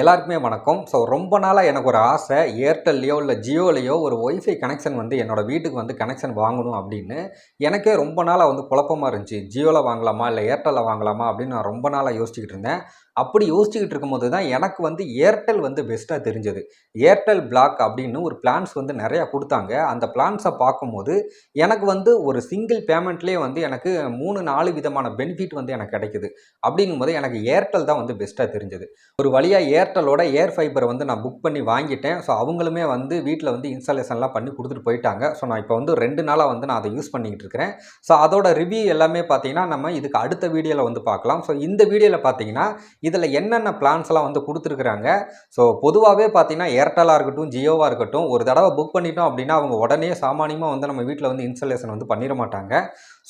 எல்லாருக்குமே வணக்கம். ஸோ ரொம்ப நாளாக எனக்கு ஒரு ஆசை ஏர்டெல்லையோ இல்லை ஜியோலையோ ஒரு ஒய்ஃபை கனெக்ஷன் வந்து என்னோடய வீட்டுக்கு வந்து கனெக்ஷன் வாங்கணும் அப்படின்னு. எனக்கே ரொம்ப நாளாக வந்து குழப்பமா இருந்துச்சு. ஜியோவில் வாங்கலாமா இல்லை ஏர்டெல்லில் வாங்கலாமா அப்படின்னு நான் ரொம்ப நாளாக யோசிச்சுக்கிட்டு இருந்தேன். அப்படி யோசிச்சுக்கிட்டு இருக்கும்போது தான் எனக்கு வந்து ஏர்டெல் வந்து பெஸ்ட்டாக தெரிஞ்சது. ஏர்டெல் பிளாக் அப்படின்னு ஒரு பிளான்ஸ் வந்து நிறையா கொடுத்தாங்க. அந்த பிளான்ஸை பார்க்கும்போது எனக்கு வந்து ஒரு சிங்கிள் பேமெண்ட்லேயே வந்து எனக்கு மூணு நாலு விதமான பெனிஃபிட் வந்து எனக்கு கிடைக்குது. அப்படிங்கும்போது எனக்கு ஏர்டெல் தான் வந்து பெஸ்ட்டாக தெரிஞ்சது. ஒரு வழியாக ஏர்டெல்லோட ஏர் ஃபைபரை வந்து நான் புக் பண்ணி வாங்கிட்டேன். ஸோ அவங்களுமே வந்து வீட்டில் வந்து இன்ஸ்டாலேஷன்லாம் பண்ணி கொடுத்துட்டு போயிட்டாங்க. ஸோ நான் இப்போ வந்து ரெண்டு நாளாக வந்து நான் அதை யூஸ் பண்ணிக்கிட்டு இருக்கிறேன். ஸோ அதோட ரிவ்யூ எல்லாமே பார்த்தீங்கன்னா நம்ம இதுக்கு அடுத்த வீடியோவில் வந்து பார்க்கலாம். ஸோ இந்த வீடியோவில் பார்த்தீங்கன்னா இதில் என்னென்ன பிளான்ஸ்லாம் வந்து கொடுத்துருக்குறாங்க? ஸோ பொதுவாகவே பார்த்தீங்கன்னா ஏர்டெல்லாக இருக்கட்டும் ஜியோவாக இருக்கட்டும் ஒரு தடவை புக் பண்ணிட்டோம் அப்படின்னா அவங்க உடனே சாமானியமாக வந்து நம்ம வீட்டில் வந்து இன்ஸ்டலேஷன் வந்து பண்ணிட மாட்டாங்க.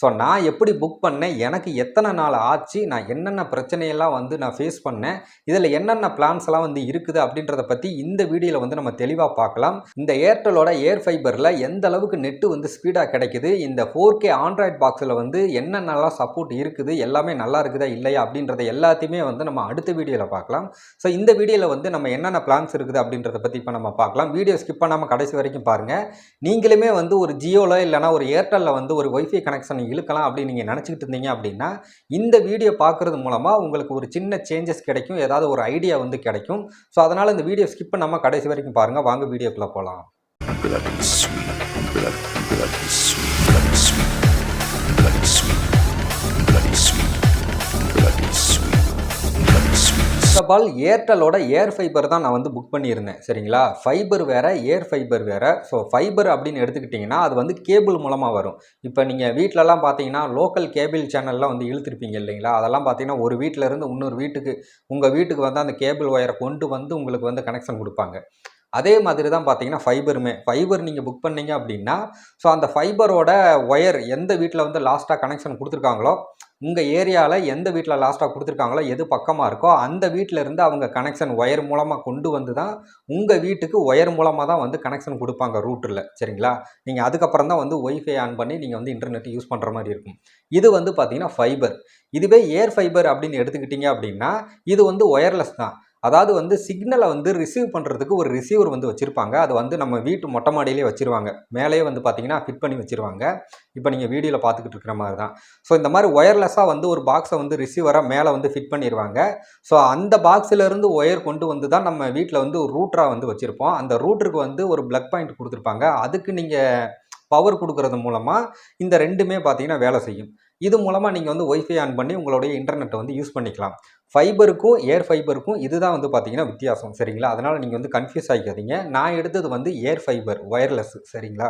ஸோ நான் எப்படி புக் பண்ணேன்? எனக்கு எத்தனை நாள் ஆச்சு? நான் என்னென்ன பிரச்சனையெல்லாம் வந்து நான் ஃபேஸ் பண்ணேன்? இதில் என்னென்ன பிளான்ஸ் எல்லாம் வந்து இருக்குது அப்படின்றத பற்றி இந்த வீடியோவில் வந்து நம்ம தெளிவாக பார்க்கலாம். இந்த ஏர்டெலோட ஏர் ஃபைபரில் எந்த அளவுக்கு நெட்டு வந்து ஸ்பீடாக கிடைக்குது? இந்த ஃபோர் கே ஆண்ட்ராய்ட் பாக்ஸில் வந்து என்னென்னலாம் சப்போர்ட் இருக்குது? எல்லாமே நல்லா இருக்குதா? இல்லையா? அப்படின்றத எல்லாத்தையுமே வந்து நம்ம அடுத்த வீடியோவில் பார்க்கலாம். ஸோ இந்த வீடியோவில் வந்து நம்ம என்னென்ன பிளான்ஸ் இருக்குது அப்படின்றத பற்றி இப்போ நம்ம பார்க்கலாம். வீடியோ ஸ்கிப் பண்ணாமல் கடைசி வரைக்கும் பாருங்கள் நீங்களுமே வந்து ஒரு ஜியோவில் இல்லைனா ஒரு ஏர்டெல்லில் வந்து ஒரு ஒய்ஃபை கனெக்ஷன் இழுக்கலாம் அப்படின்னு நீங்கள் நினச்சிக்கிட்டு இருந்தீங்க அப்படின்னா இந்த வீடியோ பார்க்குறது மூலமாக உங்களுக்கு ஒரு சின்ன சேஞ்சஸ் கிடைக்கும். ஏதாவது ஒரு ஐடியா வந்து கிடைக்கும். ஸோ அதனால் இந்த வீடியோ ஸ்கிப் பண்ணாமல் கடைசி வரைக்கும் பாருங்கள் வாங்க வீடியோக்குள்ளே போகலாம் ஆஃப் ஆல் ஏர்டெலோட ஏர் ஃபைபர் தான் நான் வந்து புக் பண்ணியிருந்தேன் சரிங்களா? ஃபைபர் வேறு ஏர் ஃபைபர் வேறு. ஸோ ஃபைபர் அப்படின்னு எடுத்துக்கிட்டிங்கன்னா அது வந்து கேபிள் மூலமாக வரும். இப்போ நீங்கள் வீட்டிலலாம் பார்த்தீங்கன்னா லோக்கல் கேபிள் சேனல்லாம் வந்து இழுத்துருப்பீங்க இல்லைங்களா? அதெல்லாம் பார்த்தீங்கன்னா ஒரு வீட்டில் இருந்து இன்னொரு வீட்டுக்கு உங்கள் வீட்டுக்கு வந்து அந்த கேபிள் ஒயரை கொண்டு வந்து உங்களுக்கு வந்து கனெக்ஷன் கொடுப்பாங்க. அதே மாதிரி தான் பார்த்தீங்கன்னா ஃபைபருமே ஃபைபர் நீங்கள் புக் பண்ணீங்க அப்படின்னா ஸோ அந்த ஃபைபரோட ஒயர் எந்த வீட்டில் வந்து லாஸ்ட்டாக கனெக்ஷன் கொடுத்துருக்காங்களோ உங்கள் ஏரியாவில் எந்த வீட்டில் லாஸ்ட்டாக கொடுத்துருக்காங்களோ எது பக்கமாக இருக்கோ அந்த வீட்டில் இருந்து அவங்க கனெக்ஷன் ஒயர் மூலமாக கொண்டு வந்து தான் உங்கள் வீட்டுக்கு ஒயர் மூலமாக தான் வந்து கனெக்ஷன் கொடுப்பாங்க ரூட்டரில் சரிங்களா? நீங்கள் அதுக்கப்புறம் தான் வந்து ஒய்ஃபை ஆன் பண்ணி நீங்கள் வந்து இன்டர்நெட் யூஸ் பண்ணுற மாதிரி இருக்கும். இது வந்து பார்த்திங்கன்னா ஃபைபர் இதுவே ஏர் ஃபைபர் அப்படின்னு எடுத்துக்கிட்டிங்க அப்படின்னா இது வந்து ஒயர்லெஸ் தான். அதாவது வந்து சிக்னலை வந்து ரிசீவ் பண்ணுறதுக்கு ஒரு ரிசீவர் வந்து வச்சுருப்பாங்க. அது வந்து நம்ம வீட்டு மொட்டை மாடியிலே வச்சுருவாங்க. மேலேயே வந்து பார்த்தீங்கன்னா ஃபிட் பண்ணி வச்சுருவாங்க. இப்போ நீங்கள் வீடியோவில் பார்த்துக்கிட்டு இருக்கிற மாதிரி தான் ஸோ இந்த மாதிரி ஒயர்லெஸ்ஸாக வந்து ஒரு பாக்ஸை வந்து ரிசீவராக மேலே வந்து ஃபிட் பண்ணிடுவாங்க ஸோ அந்த பாக்ஸிலேருந்து ஒயர் கொண்டு வந்து தான் நம்ம வீட்டில் வந்து ஒரு ரூட்டராக வந்து வச்சுருப்போம். அந்த ரூட்டருக்கு வந்து ஒரு ப்ளக் பாயிண்ட் கொடுத்துருப்பாங்க. அதுக்கு நீங்கள் பவர் கொடுக்கறது மூலமாக இந்த ரெண்டுமே பார்த்தீங்கன்னா வேலை செய்யும். இது மூலமாக நீங்கள் வந்து ஒய்ஃபை ஆன் பண்ணி உங்களுடைய இன்டர்நெட்டை வந்து யூஸ் பண்ணிக்கலாம். ஃபைபருக்கும் ஏர் ஃபைபருக்கும் இதுதான் வந்து பார்த்தீங்கன்னா வித்தியாசம் சரிங்களா? அதனால் நீங்கள் வந்து கன்ஃபியூஸ் ஆகிக்காதீங்க நான் எடுத்தது வந்து ஏர் ஃபைபர் ஒயர்லெஸ் சரிங்களா?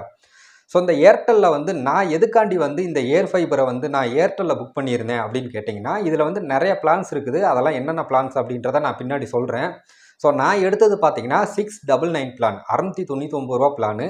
ஸோ இந்த ஏர்டெல்லில் வந்து நான் எதுக்காண்டி வந்து இந்த ஏர் ஃபைபரை வந்து நான் ஏர்டெல்லில் புக் பண்ணியிருந்தேன் அப்படின்னு கேட்டிங்கன்னா இதில் வந்து நிறைய பிளான்ஸ் இருக்குது. அதெல்லாம் என்னென்ன பிளான்ஸ் அப்படின்றத நான் பின்னாடி சொல்கிறேன் ஸோ நான் எடுத்தது பார்த்தீங்கன்னா சிக்ஸ் டபுள் நைன் பிளான் அறநூற்றி தொண்ணூற்றி ஒம்பது ரூபா பிளானு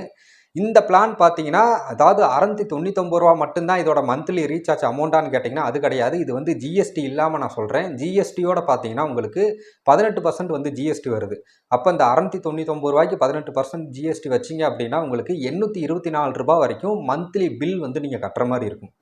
இந்த பிளான் பார்த்தீங்கன்னா அதாவது அறநூற்றி தொண்ணூத்தொம்பது ரூபா மட்டும்தான் இதோட மந்த்லி ரீசார்ஜ் அமௌண்ட்டான்னு கேட்டிங்கன்னா அது கிடையாது. இது வந்து ஜிஎஸ்டி இல்லாமல் நான் சொல்கிறேன் ஜிஎஸ்டியோட பார்த்தீங்கன்னா உங்களுக்கு பதினெட்டு பர்சன்ட் வந்து ஜிஎஸ்டி வருது. அப்போ இந்த அறநூற்றி தொண்ணூத்தொம்பது ரூபாய்க்கு பதினெட்டு பர்சன்ட் ஜிஎஸ்டி வச்சிங்க அப்படின்னா உங்களுக்கு எண்ணூற்றி இருபத்தி நாலு ரூபாய் வரைக்கும் மந்த்லி பில் வந்து நீங்கள் கட்டுற மாதிரி இருக்கும்.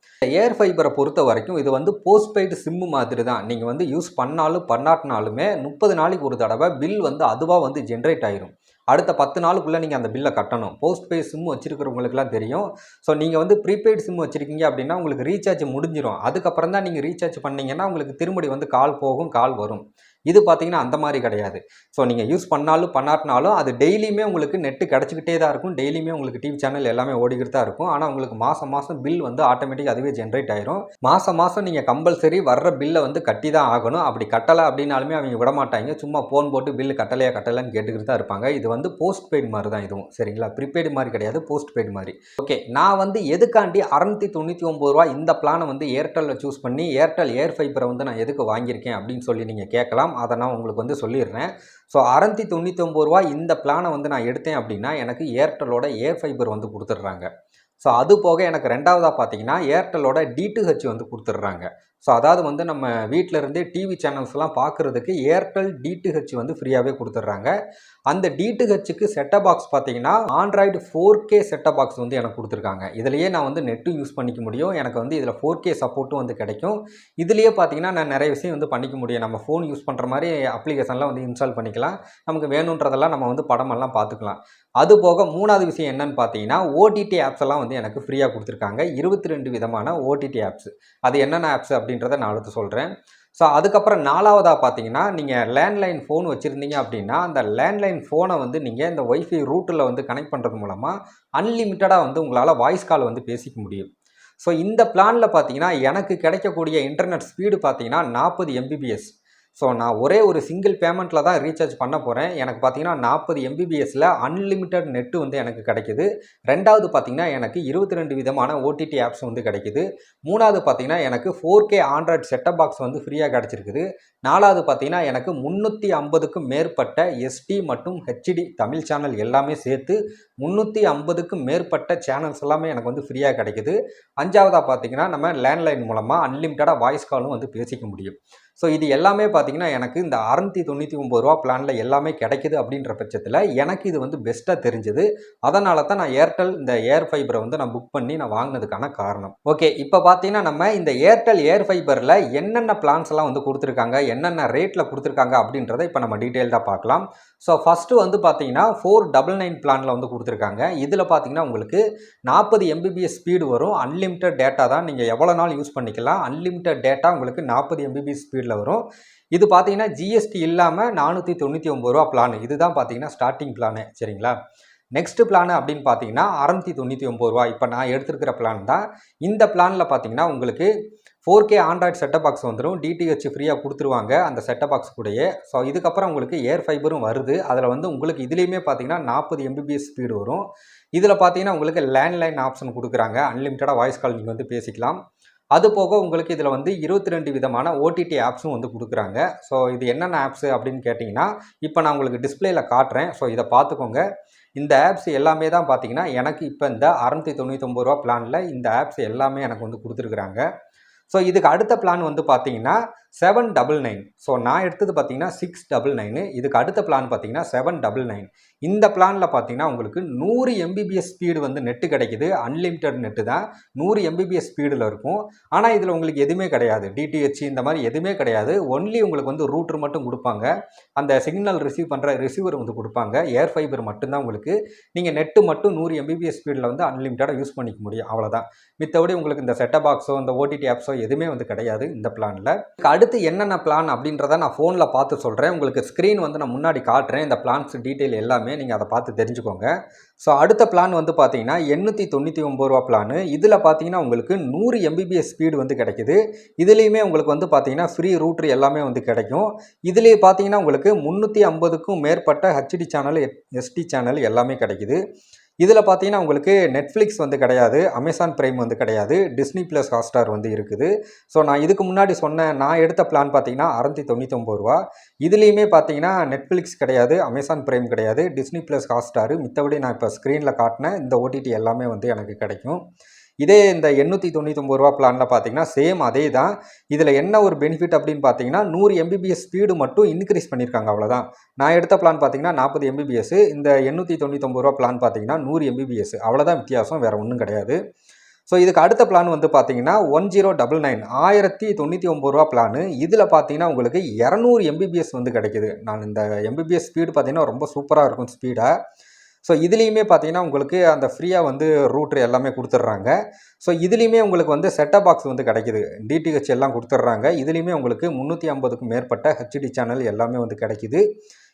ஏர் ஃபைபரை பொறுத்த வரைக்கும் இது வந்து போஸ்ட்பெய்டு சிம்மு மாதிரி தான். நீங்கள் வந்து யூஸ் பண்ணாலும் பண்ணாட்டினாலுமே முப்பது நாளைக்கு ஒரு தடவை பில் வந்து அதுவாக வந்து ஜென்ரேட் ஆயிரும். அடுத்த பத்து நாளுக்குள்ளே நீங்கள் அந்த பில்லை கட்டணும். போஸ்ட் பெய்ட் சிம் வச்சுருக்கிறவங்களுக்குலாம் தெரியும். ஸோ நீங்கள் வந்து ப்ரீபெய்டு சிம் வச்சுருக்கீங்க அப்படின்னா உங்களுக்கு ரீசார்ஜ் முடிஞ்சிடும் அதுக்கப்புறம் தான் நீங்கள் ரீசார்ஜ் பண்ணிங்கன்னா உங்களுக்கு திரும்படி வந்து கால் போகும் கால் வரும். இது பார்த்தீங்கன்னா அந்த மாதிரி கிடையாது. ஸோ நீங்கள் யூஸ் பண்ணாலும் பண்ணாட்டினாலும் அது டெய்லியுமே உங்களுக்கு நெட்டு கிடச்சிக்கிட்டே தான் இருக்கும். டெய்லியுமே உங்களுக்கு டிவி சேனல் எல்லாமே ஓடிக்கிட்டு தான் இருக்கும். ஆனால் உங்களுக்கு மாதம் மாதம் பில் வந்து ஆட்டோமேட்டிக் அதுவே ஜென்ரேட் ஆயிரும். மாதம் மாதம் நீங்கள் கம்பல்சரி வர்ற பில்லை வந்து கட்டி தான் ஆகணும். அப்படி கட்டலை அப்படின்னாலுமே அவங்க விட மாட்டாங்க. சும்மா ஃபோன் போட்டு பில்லு கட்டலையா கட்டலைன்னு கேட்டுக்கிட்டு தான் இருப்பாங்க. இது வந்து போஸ்ட் பெய்டு மாதிரி தான் இதுவும். சரிங்களா? ப்ரீபெய்டு மாதிரி கிடையாது போஸ்ட் பெய்டு மாதிரி. ஓகே நான் வந்து எதுக்காண்டி அறநூற்றி தொண்ணூற்றி ஒம்பது ரூபா இந்த பிளானை வந்து ஏர்டெல்லில் சூஸ் பண்ணி ஏர்டெல் ஏர் ஃபைபரை வந்து நான் எதுக்கு வாங்கியிருக்கேன் அப்படின்னு சொல்லி நீங்கள் கேட்கலாம். அதை நான் உங்களுக்கு வந்து சொல்லிடுறேன். ஸோ அறநூற்றி தொண்ணூற்றி ரூபா இந்த பிளானை வந்து நான் எடுத்தேன் அப்படின்னா எனக்கு ஏர்டெல்லோட ஏர் ஃபைபர் வந்து கொடுத்துட்றாங்க. ஸோ அது போக எனக்கு ரெண்டாவதாக பார்த்தீங்கன்னா ஏர்டெல்லோட டிடிஹெச் வந்து கொடுத்துட்றாங்க. ஸோ அதாவது வந்து நம்ம வீட்டில் இருந்தே டிவி சேனல்ஸ்லாம் பார்க்குறதுக்கு ஏர்டெல் டிடிஹெச் வந்து ஃப்ரீயாகவே கொடுத்துட்றாங்க. அந்த டிடிஹெச்சுக்கு செட்டப் பாக்ஸ் பார்த்தீங்கன்னா Android four K setup box வந்து எனக்கு கொடுத்துருக்காங்க. இதுலேயே நான் வந்து நெட்டும் யூஸ் பண்ணிக்க முடியும். எனக்கு வந்து இதில் ஃபோர் கே சப்போர்ட்டும் வந்து கிடைக்கும். இதுலேயே பார்த்தீங்கன்னா நான் நிறைய விஷயம் வந்து பண்ணிக்க முடியும். நம்ம ஃபோன் யூஸ் பண்ணுற மாதிரி அப்ளிகேஷன்லாம் வந்து இன்ஸ்டால் பண்ணிக்கலாம். நமக்கு வேணுன்றதெல்லாம் நம்ம வந்து படமெல்லாம் பார்த்துக்கலாம். அது போக மூணாவது விஷயம் என்னன்னு பார்த்தீங்கன்னா ஓடிடி ஆப்ஸ் எல்லாம் வந்து எனக்கு ஃப்ரீயாக கொடுத்துருக்காங்க. இருபத்தி ரெண்டு விதமான ஓடிடி ஆப்ஸ் அது என்னென்ன ஆப்ஸ் அப்படின்றத நான் அடுத்து சொல்கிறேன் ஸோ அதுக்கப்புறம் நாலாவதாக பார்த்தீங்கன்னா நீங்கள் லேண்ட்லைன் ஃபோன் வச்சுருந்தீங்க அப்படின்னா அந்த லேண்ட்லைன் ஃபோனை வந்து நீங்கள் இந்த ஒய்ஃபை ரூட்டில் வந்து கனெக்ட் பண்ணுறது மூலமாக அன்லிமிட்டடாக வந்து உங்களால் வாய்ஸ் கால் வந்து பேசிக்க முடியும். ஸோ இந்த பிளானில் பார்த்தீங்கன்னா எனக்கு கிடைக்கக்கூடிய இன்டர்நெட் ஸ்பீடு பார்த்தீங்கன்னா நாற்பது எம்பிபிஎஸ் ஸோ நான் ஒரே ஒரு சிங்கிள் பேமெண்ட்டில் தான் ரீசார்ஜ் பண்ண போகிறேன் எனக்கு பார்த்தீங்கன்னா நாற்பது எம்பிபிஎஸில் அன்லிமிட்டட் நெட்டு வந்து எனக்கு கிடைக்கிது. ரெண்டாவது பார்த்தீங்கன்னா எனக்கு இருபத்தி ரெண்டு விதமான ஓடிடி ஆப்ஸ் வந்து கிடைக்கிது. மூணாவது பார்த்தீங்கன்னா எனக்கு four K Android setup box வந்து ஃப்ரீயாக கிடச்சிருக்குது. நாலாவது பார்த்தீங்கன்னா எனக்கு முந்நூற்றி ஐம்பதுக்கும் மேற்பட்ட எஸ்டி மற்றும் ஹெச்டி தமிழ் சேனல் எல்லாமே சேர்த்து முந்நூற்றி ஐம்பதுக்கும் மேற்பட்ட சேனல்ஸ் எல்லாமே எனக்கு வந்து ஃப்ரீயாக கிடைக்குது. அஞ்சாவதாக பார்த்தீங்கன்னா நம்ம லேண்ட்லைன் மூலமாக அன்லிமிட்டடாக வாய்ஸ் காலும் வந்து பேசிக்க முடியும். ஸோ இது எல்லாமே பார்த்தீங்கன்னா எனக்கு இந்த அறநூற்றி தொண்ணூற்றி ஒம்பது ரூபா பிளானில் எல்லாமே கிடைக்குது அப்படின்ற பட்சத்தில் எனக்கு இது வந்து பெஸ்ட்டாக தெரிஞ்சுது. அதனால தான் நான் ஏர்டெல் இந்த ஏர் ஃபைபரை வந்து நான் புக் பண்ணி நான் வாங்கினதுக்கான காரணம். ஓகே இப்போ பார்த்தீங்கன்னா நம்ம இந்த ஏர்டெல் ஏர் ஃபைபரில் என்னென்ன பிளான்ஸ் எல்லாம் வந்து கொடுத்துருக்காங்க என்னென்ன ரேட்டில் கொடுத்துருக்காங்க அப்படின்றத இப்போ நம்ம டீட்டெயில்டாக பார்க்கலாம். ஸோ ஃபஸ்ட்டு வந்து பார்த்தீங்கன்னா ஃபோர் டபுள் நைன் பிளானில் வந்து கொடுத்துருக்காங்க. இதில் பார்த்தீங்கன்னா உங்களுக்கு நாற்பது எம்பிபிஎஸ் ஸ்பீடு வரும். அன்லிமிட்டட் டேட்டா தான் நீங்கள் எவ்வளோ நாள் யூஸ் பண்ணிக்கலாம். அன்லிமிட்டட் டேட்டா உங்களுக்கு நாற்பது எம்பிபிஎஸ் ஸ்பீடில் வரும். இது பார்த்தீங்கன்னா ஜிஎஸ்டி இல்லாமல் நானூற்றி தொண்ணூற்றி ஒம்பது ரூபா பிளான் இதுதான் பார்த்தீங்கன்னா ஸ்டார்டிங் பிளானு சரிங்களா? நெக்ஸ்ட் பிளான் அப்படின்னு பார்த்தீங்கன்னா அறநூற்றி தொண்ணூற்றி ஒம்பது ரூபா. இப்போ நான் எடுத்திருக்கிற பிளான் தான். இந்த பிளானில் பார்த்தீங்கன்னா உங்களுக்கு four K Android setup box வந்துடும் டிடிஹெச் ஃப்ரீயாக கொடுத்துருவாங்க அந்த செட்டப் பாக்ஸ் கூடயே. ஸோ இதுக்கப்புறம் உங்களுக்கு ஏர் ஃபைபரும் வருது. அதில் வந்து உங்களுக்கு இதுலேயுமே பார்த்தீங்கன்னா நாற்பது எம்பிபிஎஸ் ஸ்பீடு வரும். இதில் பார்த்தீங்கன்னா உங்களுக்கு லேண்ட்லைன் ஆப்ஷன் கொடுக்குறாங்க. அன்லிமிட்டடாக வாய்ஸ் கால் நீங்கள் வந்து பேசிக்கலாம். அது போக உங்களுக்கு இதில் வந்து இருபத்தி ரெண்டு விதமான ஓடிடி ஆப்ஸும் வந்து கொடுக்குறாங்க. ஸோ இது என்னென்ன ஆப்ஸு அப்படின்னு கேட்டிங்கன்னா இப்போ நான் உங்களுக்கு டிஸ்பிளேயில் காட்டுறேன். ஸோ இதை பார்த்துக்கோங்க. இந்த ஆப்ஸ் எல்லாமே தான் பார்த்தீங்கன்னா எனக்கு இப்போ இந்த அறநூற்றி தொண்ணூத்தொம்பது ரூபா பிளானில் இந்த ஆப்ஸ் எல்லாமே எனக்கு வந்து கொடுத்துருக்குறாங்க. ஸோ இதுக்கு அடுத்த பிளான் வந்து பார்த்தீங்கன்னா செவன் டபுள் நைன் ஸோ நான் எடுத்தது பார்த்தீங்கன்னா சிக்ஸ் டபுள் நைனு இதுக்கு அடுத்த பிளான் பார்த்தீங்கன்னா செவன் டபுள் நைன் இந்த பிளானில் பார்த்தீங்கன்னா உங்களுக்கு நூறு எம்பிபிஎஸ் ஸ்பீடு வந்து நெட்டு கிடைக்குது. அன்லிமிட்டட் நெட்டு தான். நூறு எம்பிபிஎஸ் ஸ்பீடில் இருக்கும். ஆனால் இதில் உங்களுக்கு எதுவுமே கிடையாது. டிடிஹெச் இந்த மாதிரி எதுவுமே கிடையாது. ஒன்லி உங்களுக்கு வந்து ரூட்டர் மட்டும் கொடுப்பாங்க. அந்த சிக்னல் ரிசீவ் பண்ணுற ரிசீவர் வந்து கொடுப்பாங்க. ஏர் ஃபைபர் மட்டும்தான் உங்களுக்கு. நீங்கள் நெட்டு மட்டும் நூறு எம்பிபிஎஸ் ஸ்பீடில் வந்து அன்லிமிட்டடாக யூஸ் பண்ணிக்க முடியும். அவ்வளோதான் மித்தபடி உங்களுக்கு இந்த செட்டப் பாக்ஸோ இந்த ஓடிடி ஆப்ஸோ எதுவுமே வந்து கிடையாது இந்த பிளானில் அடுத்து என்னென்ன பிளான் அப்படின்றத நான் ஃபோனில் பார்த்து சொல்கிறேன் உங்களுக்கு ஸ்க்ரீன் வந்து நான் முன்னாடி காட்டுறேன். இந்த பிளான்ஸ் டீட்டெயில் எல்லாமே. நீங்கள் அதை பார்த்து தெரிஞ்சுக்கோங்க. ஸோ அடுத்த பிளான் வந்து பார்த்தீங்கன்னா எண்ணூற்றி தொண்ணூற்றி ஒம்பது ரூபா பிளான் இதில் பார்த்தீங்கன்னா உங்களுக்கு நூறு எம்பிபிஎஸ் ஸ்பீடு வந்து கிடைக்குது. இதுலேயுமே உங்களுக்கு வந்து பார்த்தீங்கன்னா ஃப்ரீ ரூட்ரு எல்லாமே வந்து கிடைக்கும். இதுலேயே பார்த்தீங்கன்னா உங்களுக்கு முந்நூற்றி ஐம்பதுக்கும் மேற்பட்ட ஹச்டி சேனல் எஸ்டி சேனல் எல்லாமே கிடைக்குது. இதில் பார்த்தீங்கன்னா உங்களுக்கு நெட்ஃப்ளிக்ஸ் வந்து கிடையாது அமேசான் பிரைம் வந்து கிடையாது டிஸ்னி ப்ளஸ் ஹாட்ஸ்டார் வந்து இருக்குது. ஸோ நான் இதுக்கு முன்னாடி சொன்ன நான் எடுத்த பிளான் பார்த்தீங்கன்னா அறநூற்றி தொண்ணூத்தொம்பது ரூபா. இதுலேயுமே பார்த்தீங்கன்னா நெட்ஃப்ளிக்ஸ் கிடையாது அமேசான் பிரைம் கிடையாது டிஸ்னி ப்ளஸ் ஹாட்ஸ்டாரு மித்தபடி நான் இப்போ ஸ்க்ரீனில் காட்டின இந்த ஓடிடி எல்லாமே வந்து எனக்கு கிடைக்கும். இதே இந்த எண்ணூற்றி தொண்ணூத்தொம்பது ரூபா பிளானில் பார்த்தீங்கன்னா சேம் அதே தான் இதில் என்ன ஒரு பெனிஃபிட் அப்படின்னு பார்த்தீங்கன்னா நூறு எம்பிபிஎஸ் ஸ்பீடு மட்டும் இன்க்ரீஸ் பண்ணியிருக்காங்க அவ்வளோதான் நான் எடுத்த பிளான் பார்த்தீங்கன்னா நாற்பது எம்பிபிஎஸ் இந்த எண்ணூற்றி தொண்ணூத்தொம்பது ரூபா பிளான் பார்த்தீங்கன்னா நூறு எம்பிபிஎஸ் அவ்வளோதான் வித்தியாசம் வேறு ஒன்றும் கிடையாது. ஸோ இதுக்கு அடுத்த பிளான் வந்து பார்த்தீங்கன்னா ஒன் ஜீரோ டபுள் நைன் ஆயிரத்தி தொண்ணூற்றி ஒம்பது ரூபா பிளானு இதில் பார்த்தீங்கன்னா உங்களுக்கு இரநூறு எம்பிபிஎஸ் வந்து கிடைக்குது. நான் இந்த எம்பிபிஎஸ் ஸ்பீடு பார்த்தீங்கன்னா ரொம்ப சூப்பராக இருக்கும் ஸ்பீடாக ஸோ இதுலேயுமே பார்த்தீங்கன்னா உங்களுக்கு அந்த ஃப்ரீயாக வந்து ரூட்ரு எல்லாமே கொடுத்துட்றாங்க ஸோ இதுலேயுமே உங்களுக்கு வந்து செட்டப் பாக்ஸ் வந்து கிடைக்குது. டிடிஹெச் எல்லாம் கொடுத்துட்றாங்க இதுலேயுமே உங்களுக்கு முந்நூற்றி ஐம்பதுக்கும் மேற்பட்ட ஹெச்டி சேனல் எல்லாமே வந்து கிடைக்குது.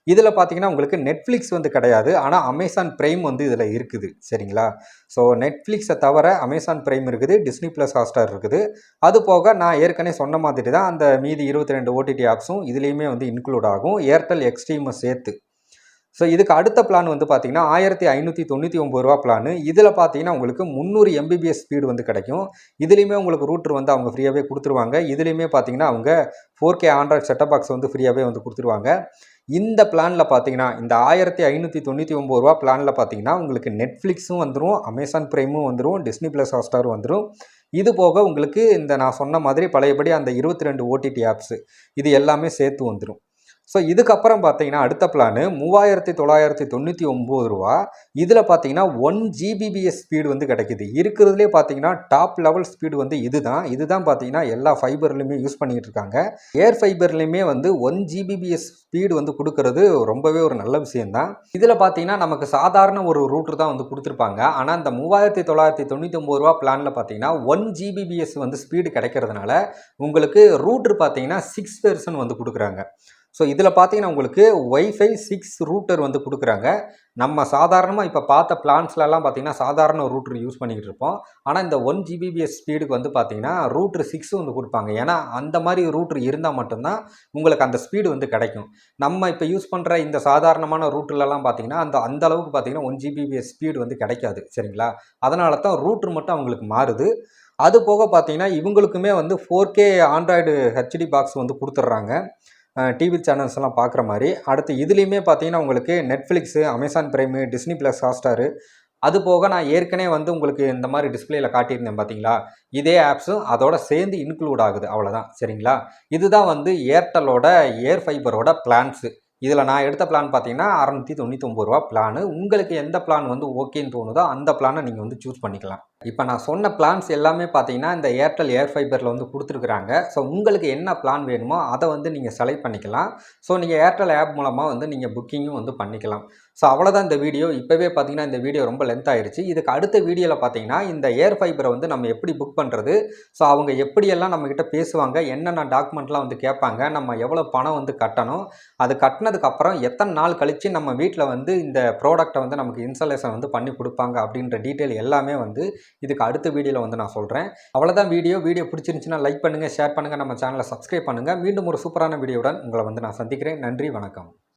இதில் பார்த்தீங்கன்னா உங்களுக்கு நெட்ஃப்ளிக்ஸ் வந்து கிடையாது. ஆனால் அமேசான் ப்ரைம் வந்து இதில் இருக்குது. சரிங்களா? ஸோ நெட்ஃப்ளிக்ஸை தவிர அமேசான் ப்ரைம் இருக்குது டிஸ்னி ப்ளஸ் ஹாட்ஸ்டார் இருக்குது. அது போக நான் ஏற்கனவே சொன்ன மாதிரி தான் அந்த மீதி இருபத்தி ரெண்டு ஓடிடி ஆப்ஸும் இதுலேயுமே வந்து இன்க்ளூட் ஆகும். ஏர்டெல் எக்ஸ்ட்ரீமை சேர்த்து. ஸோ இதுக்கு அடுத்த பிளான் வந்து பார்த்தீங்கன்னா ஆயிரத்தி ஐநூற்றி தொண்ணூற்றி ஒம்பது ரூபா பிளான் இதில் பார்த்தீங்கன்னா உங்களுக்கு முந்நூறு எம்பிபிஎஸ் ஸ்பீடு வந்து கிடைக்கும். இதுலேயுமே உங்களுக்கு ரூட்டர் வந்து அவங்க ஃப்ரீயாகவே கொடுத்துருவாங்க. இதுலேயுமே பார்த்தீங்கன்னா அவங்க four K Android setup box வந்து ஃப்ரீயாகவே வந்து கொடுத்துருவாங்க. இந்த பிளானில் பார்த்தீங்கன்னா இந்த ஆயிரத்தி ஐநூற்றி தொண்ணூற்றி ஒம்பது ரூபா பிளானில் பார்த்தீங்கன்னா உங்களுக்கு நெட்ஃப்ளிக்ஸும் வந்துடும் அமேசான் ப்ரைமும் வந்துடும் டிஸ்னி ப்ளஸ் ஹாட்ஸ்டாரும் வந்துடும் இது போக உங்களுக்கு இந்த நான் சொன்ன மாதிரி பழையபடி அந்த இருபத்தி ரெண்டு ஓடிடி ஆப்ஸு இது எல்லாமே சேர்த்து வந்துடும் ஸோ இதுக்கப்புறம் பார்த்தீங்கன்னா அடுத்த பிளானு மூவாயிரத்தி தொள்ளாயிரத்தி தொண்ணூற்றி ஒம்பது ரூபா. இதில் பார்த்தீங்கன்னா ஒன் ஜிபிபிஎஸ் ஸ்பீடு வந்து கிடைக்குது. இருக்கிறதுலே பார்த்தீங்கன்னா டாப் லெவல் ஸ்பீடு வந்து இதுதான். இதுதான் பார்த்தீங்கன்னா எல்லா ஃபைபர்லையுமே யூஸ் பண்ணிகிட்டு இருக்காங்க. ஏர் ஃபைபர்லையுமே வந்து ஒன் ஜிபிபிஎஸ் ஸ்பீடு வந்து கொடுக்கறது ரொம்பவே ஒரு நல்ல விஷயம்தான். இதில் பார்த்தீங்கன்னா நமக்கு சாதாரண ஒரு ரூட்ரு தான் வந்து கொடுத்துருப்பாங்க. ஆனால் இந்த மூவாயிரத்தி தொள்ளாயிரத்தி தொண்ணூற்றி ஒம்பது ரூபா பிளானில் பார்த்தீங்கன்னா ஒன் ஜிபிபிஎஸ் வந்து ஸ்பீடு கிடைக்கிறதுனால உங்களுக்கு ரூட்ரு பார்த்தீங்கன்னா சிக்ஸ் வெர்ஷன் வந்து கொடுக்குறாங்க. ஸோ இதில் பார்த்தீங்கன்னா உங்களுக்கு ஒய்ஃபை சிக்ஸ் ரூட்டர் வந்து கொடுக்குறாங்க. நம்ம சாதாரணமாக இப்போ பார்த்த பிளான்ஸ்லலாம் பார்த்தீங்கன்னா சாதாரண ரூட்ரு யூஸ் பண்ணிக்கிட்டு இருப்போம். ஆனால் இந்த ஒன் ஜிபிபிஎஸ் ஸ்பீடுக்கு வந்து பார்த்தீங்கன்னா ரூட்ரு சிக்ஸ் வந்து கொடுப்பாங்க. ஏன்னா அந்த மாதிரி ரூட்ரு இருந்தால் மட்டும்தான் உங்களுக்கு அந்த ஸ்பீடு வந்து கிடைக்கும். நம்ம இப்போ யூஸ் பண்ணுற இந்த சாதாரணமான ரூட்லலாம் பார்த்தீங்கன்னா அந்த அந்த அளவுக்கு பார்த்தீங்கன்னா ஒன் ஜிபிபிஎஸ் ஸ்பீடு வந்து கிடைக்காது. சரிங்களா? அதனால தான் ரூட்ரு மட்டும் அவங்களுக்கு மாறுது. அது போக பார்த்தீங்கன்னா இவங்களுக்குமே வந்து four K Android HD box வந்து கொடுத்துட்றாங்க. டிவி சேனல்ஸ் எல்லாம் பார்க்குற மாதிரி. அடுத்து இதுலேயுமே பார்த்தீங்கன்னா உங்களுக்கு Netflix Amazon Prime Disney plus Hotstar அது போக நான் ஏற்கனவே வந்து உங்களுக்கு இந்த மாதிரி டிஸ்பிளேயில் காட்டியிருந்தேன் பார்த்தீங்களா? இதே ஆப்ஸும் அதோட சேர்ந்து இன்க்ளூட் ஆகுது. அவ்வளோதான் சரிங்களா? இதுதான் வந்து ஏர்டெல்லோட ஏர் ஃபைபரோட பிளான்ஸு இதில் நான் எடுத்த பிளான் பார்த்தீங்கன்னா அறநூற்றி தொண்ணூற்றி ரூபா பிளானு உங்களுக்கு எந்த பிளான் வந்து ஓகேன்னு தோணுதோ அந்த பிளானை நீங்கள் வந்து சூஸ் பண்ணிக்கலாம். இப்போ நான் சொன்ன பிளான்ஸ் எல்லாமே பார்த்தீங்கன்னா இந்த ஏர்டெல் ஏர் ஃபைபரில் வந்து கொடுத்துருக்குறாங்க. ஸோ உங்களுக்கு என்ன பிளான் வேணுமோ அதை வந்து நீங்கள் செலக்ட் பண்ணிக்கலாம். ஸோ நீங்கள் ஏர்டெல் ஆப் மூலமாக வந்து நீங்கள் புக்கிங்கும் வந்து பண்ணிக்கலாம். ஸோ அவ்வளோதான் இந்த வீடியோ. இப்போவே பார்த்தீங்கன்னா இந்த வீடியோ ரொம்ப லென்த் ஆயிடுச்சு இதுக்கு அடுத்த வீடியோவில் பார்த்தீங்கன்னா இந்த ஏர் ஃபைபரை வந்து நம்ம எப்படி புக் பண்ணுறது ஸோ அவங்க எப்படியெல்லாம் நம்மக்கிட்ட பேசுவாங்க? என்னென்ன டாக்குமெண்ட்லாம் வந்து கேட்பாங்க? நம்ம எவ்வளோ பணம் வந்து கட்டணும்? அது கட்டினதுக்கப்புறம் எத்தனை நாள் கழித்து நம்ம வீட்டில் வந்து இந்த ப்ராடக்ட்டை வந்து நமக்கு இன்ஸ்டாலேஷன் வந்து பண்ணி கொடுப்பாங்க? அப்படின்ற டீட்டெயில் எல்லாமே வந்து இதுக்கு அடுத்த வீடியோவில் வந்து நான் சொல்கிறேன் அவ்வளோதான் வீடியோ. வீடியோ பிடிச்சிருந்துச்சுன்னா லைக் பண்ணுங்கள் ஷேர் பண்ணுங்கள் நம்ம சேனலை சப்ஸ்கிரைப் பண்ணுங்கள் மீண்டும் ஒரு சூப்பரான வீடியோவுடன் உங்களை வந்து நான் சந்திக்கிறேன். நன்றி வணக்கம்.